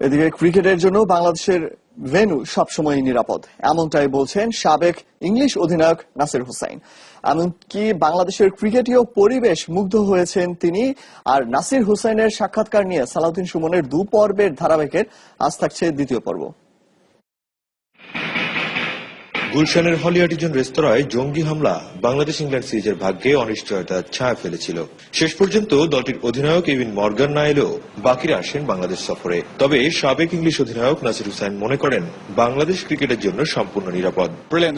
এদিকে ক্রিকেটের জন্য বাংলাদেশের ভেনু সবসময় নিরাপদ। এমনটাই বলছেন সাবেক ইংলিশ অধিনায়ক নাসির হুসাইন এমনকি বাংলাদেশের ক্রিকেটীয় পরিবেশ মুগ্ধ হয়েছেন তিনি। আর নাসির হুসাইনের সাক্ষাৎকার নিয়ে সালাউদ্দিন সুমনের দু পর্বের ধারাবাহিকের আজ থাকছে দ্বিতীয় পর্ব। গুলশানের হলিয়াটিজন রেস্তোরাঁয় জঙ্গি হামলা বাংলাদেশ ইংল্যান্ড সিরিজের ভাগ্যে অনিশ্চয়তার ছায়া ফেলেছিল। শেষ পর্যন্ত দলটির অধিনায়ক এভিন মর্গান না এলেও বাকিরা আসেন বাংলাদেশ সফরে। তবে সাবেক ইংলিশ অধিনায়ক নাসির হুসাইন মনে করেন বাংলাদেশ ক্রিকেটের জন্য সম্পূর্ণ নিরাপদ. Uh,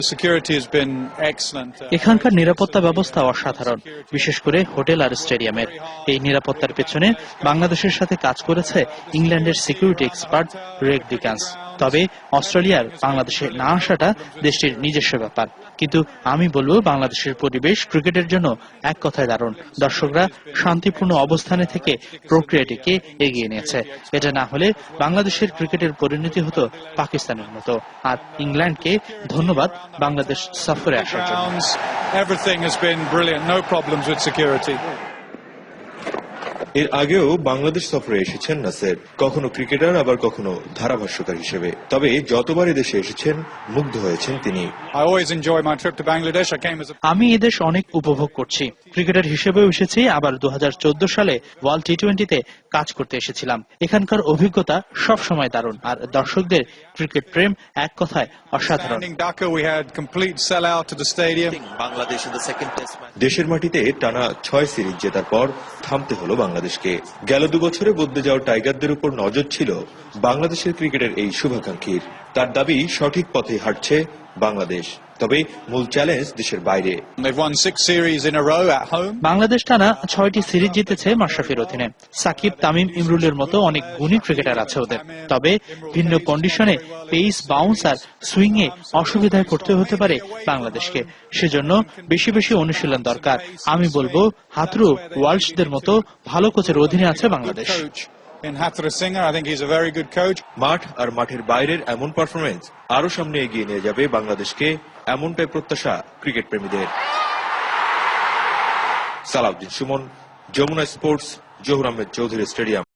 এখানকার নিরাপত্তা ব্যবস্থা অসাধারণ বিশেষ করে হোটেল আর স্টেডিয়ামের। এই নিরাপত্তার পেছনে বাংলাদেশের সাথে কাজ করেছে ইংল্যান্ডের সিকিউরিটি এক্সপার্ট রেগ ডিকান্স তবে অস্ট্রেলিয়ার বাংলাদেশে না আসাটা দেশটির নিজস্ব ব্যাপার। কিন্তু আমি বলব, বাংলাদেশের পরিবেশ ক্রিকেটের জন্য এক কথায় দারুণ। দর্শকরা শান্তিপূর্ণ অবস্থানে থেকে প্রক্রিয়াটিকে এগিয়ে নিয়েছে। এটা না হলে বাংলাদেশের ক্রিকেটের পরিণতি হতো পাকিস্তানের মতো। আর ইংল্যান্ডকে ধন্যবাদ বাংলাদেশ সফরে আসার জন্য। এর আগেও বাংলাদেশ সফরে এসেছেন নাসের কখনো ক্রিকেটার আবার কখনো ধারাভাষ্যকার হিসেবে। তবে যতবার দেশে এসেছেন মুগ্ধ হয়েছেন তিনি। আমি এদেশ অনেক উপভোগ করছি। ক্রিকেটার হিসেবেও এসেছি আবার দু সালে ওয়ার্ল্ড টি টোয়েন্টিতে কাজ করতে এসেছিলাম। এখানকার অভিজ্ঞতা সব সময় দারুণ আর দর্শকদের ক্রিকেট প্রেম এক কথায় অসাধারণ. দেশের মাটিতে টানা ছয় সিরিজ জেতার পর থামতে হলো বাংলাদেশকে। গেল দু বছরে বদলে যাওয়া টাইগারদের উপর নজর ছিল বাংলাদেশের ক্রিকেটের এই শুভাকাঙ্ক্ষীর। তার দাবি সঠিক পথে হাঁটছে বাংলাদেশ। তবে মূল চ্যালেঞ্জ দেশের বাইরে. বাংলাদেশ টানা ছয়টি সিরিজ জিতেছে মাশরাফির অধীনে। সাকিব তামিম ইমরুলের মতো অনেক গুণী ক্রিকেটার আছে ওদের। তবে ভিন্ন কন্ডিশনে পেস বাউন্স আর সুইং এ অসুবিধায় পড়তে হতে পারে বাংলাদেশকে। সেজন্য বেশি বেশি অনুশীলন দরকার। আমি বলব হাতরু ওয়ার্ল্ডসদের মতো ভালো কোচের অধীনে আছে Bangladesh. In Singer. I think he's a very good coach. মাঠ আর মাঠের বাইরের এমন পারফরমেন্স আরও সামনে এগিয়ে নিয়ে যাবে বাংলাদেশকে এমনটাই প্রত্যাশা ক্রিকেট প্রেমীদের সালাউদ্দিন সুমন, যমুনা স্পোর্টস, জহুর আহমেদ চৌধুরী স্টেডিয়াম